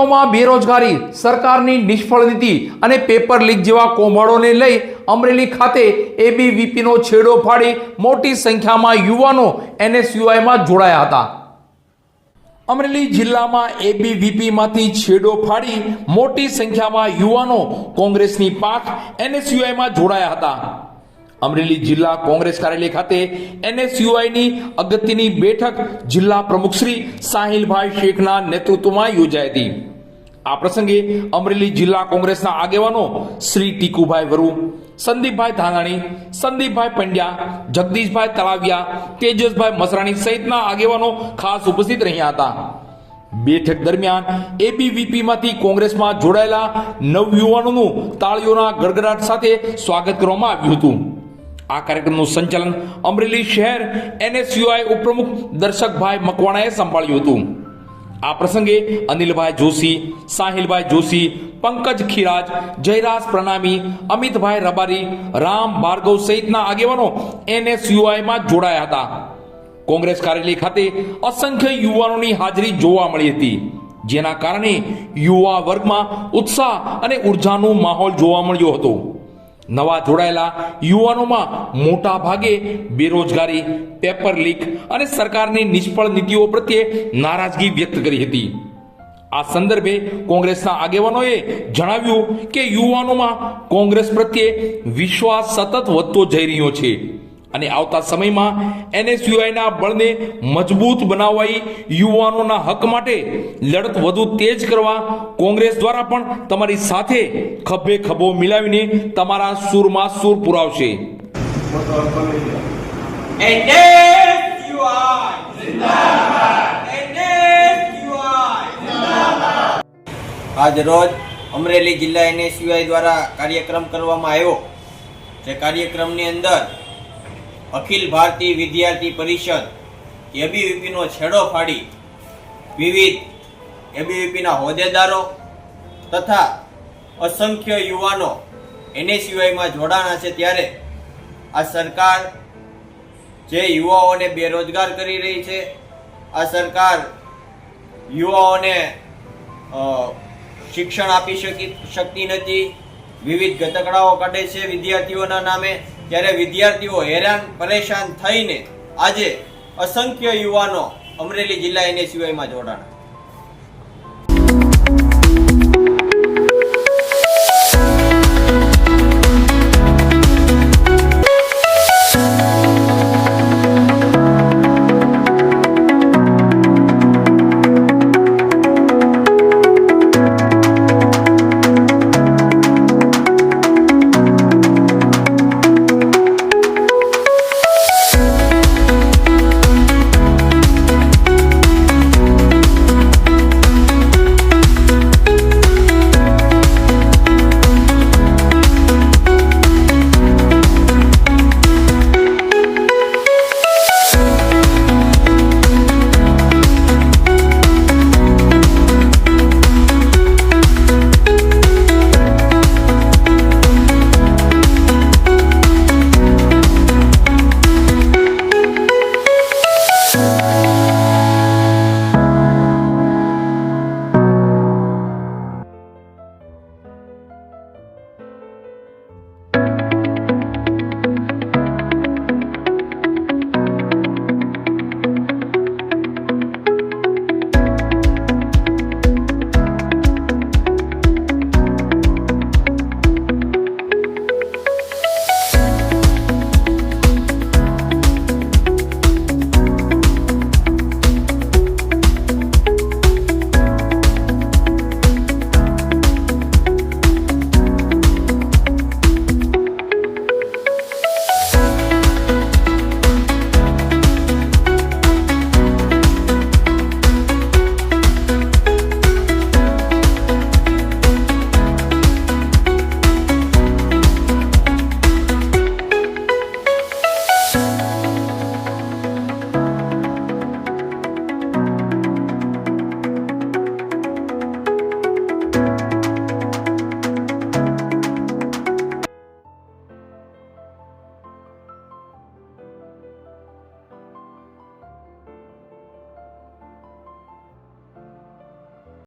યુવાનોમાં બેરોજગારી, સરકારની નિષ્ફળ નીતિ અને પેપર લીક જેવા કોમળોને લઈ અમરેલી ખાતે એબીવીપીનો છેડો ફાડી મોટી સંખ્યામાં યુવાનો એનએસયુઆઈમાં જોડાયા હતા. અમરેલી જિલ્લામાં એબીવીપીમાંથી છેડો ફાડી મોટી સંખ્યામાં યુવાનો કોંગ્રેસની પાંખ એનએસયુઆઈમાં જોડાયા હતા. અમરેલી જિલ્લા કોંગ્રેસ કાર્યાલય ખાતે એનએસયુઆઈની અગત્યની બેઠક જિલ્લા પ્રમુખ શ્રી સાહિલભાઈ શેખના નેતૃત્વમાં યોજાઈ હતી. આ પ્રસંગે અમરેલી જિલ્લા કોંગ્રેસના આગેવાનો શ્રી ટીકુભાઈ વરુ, સંદીપભાઈ ધાનાણી, સંદીપભાઈ પંડ્યા, જગદીશભાઈ તળાવિયા, તેજસભાઈ મસરાણી સહિતના આગેવાનો ખાસ ઉપસ્થિત રહ્યા હતા. બેઠક દરમિયાન એબીવીપી માંથી કોંગ્રેસમાં જોડાયેલા નવયુવાનોનું તાળીઓના ગડગડાટ સાથે સ્વાગત કરવામાં આવ્યું હતું. આ કાર્યક્રમનું સંચાલન અમરેલી શહેર એનએસયુઆઈ ઉપપ્રમુખ દર્શકભાઈ મકવાણાએ સંભાળ્યું હતું. આ પ્રસંગે અનિલભાઈ જોશી, સાહિલભાઈ જોશી, પંકજ ખીરાજ, જયરાજ પ્રણામી, અમિતભાઈ રબારી, રામ ભાર્ગવ સહિતના આગેવાનો એનએસયુઆઈમાં જોડાયા હતા. કોંગ્રેસ કાર્યાલય ખાતે અસંખ્ય યુવાનોની હાજરી જોવા મળી હતી. જેના કારણે યુવા વર્ગમાં ઉત્સાહ અને ઉર્જાનો માહોલ જોવા મળ્યો હતો. નવા જોડાયેલા યુવાનોમાં મોટા ભાગે બેરોજગારી, પેપર લીક અને સરકારની નિષ્ફળ નીતિઓ પ્રત્યે નારાજગી વ્યક્ત કરી હતી. આ સંદર્ભે કોંગ્રેસના આગેવાનોએ જણાવ્યું કે યુવાનોમાં કોંગ્રેસ પ્રત્યે વિશ્વાસ સતત વધતો જઈ રહ્યો છે. અને આવતા સમયમાં એનએસયુઆઈના બળને મજબૂત બનાવવાઈ યુવાનોના હક માટે લડત વધુ તેજ કરવા કોંગ્રેસ દ્વારા પણ તમારી સાથે ખભે ખભો મિલાવીને તમારા સૂરમાં સૂર પુરાવશે. આજ રોજ અમરેલી જિલ્લા એનએસયુઆઈ દ્વારા કાર્યક્રમ કરવામાં આવ્યો. જે કાર્યક્રમની અંદર અખિલ ભારતીય વિદ્યાર્થી પરિષદ, એબીવીપીનો છેડો ફાડી વિવિધ એબીવીપીના હોદ્દેદારો તથા અસંખ્ય યુવાનો એનએસયુઆઈમાં જોડાણા છે ત્યારે આ સરકાર જે યુવાઓને બેરોજગાર કરી રહી છે, આ સરકાર યુવાઓને શિક્ષણ આપી શકી, શકતી નથી, વિવિધ ગતકડાઓ કાઢે છે વિદ્યાર્થીઓના નામે. ત્યારે વિદ્યાર્થીઓ હેરાન પરેશાન થઈને આજે અસંખ્ય યુવાનો અમરેલી જિલ્લા એનએસયુઆઈમાં જોડાણા.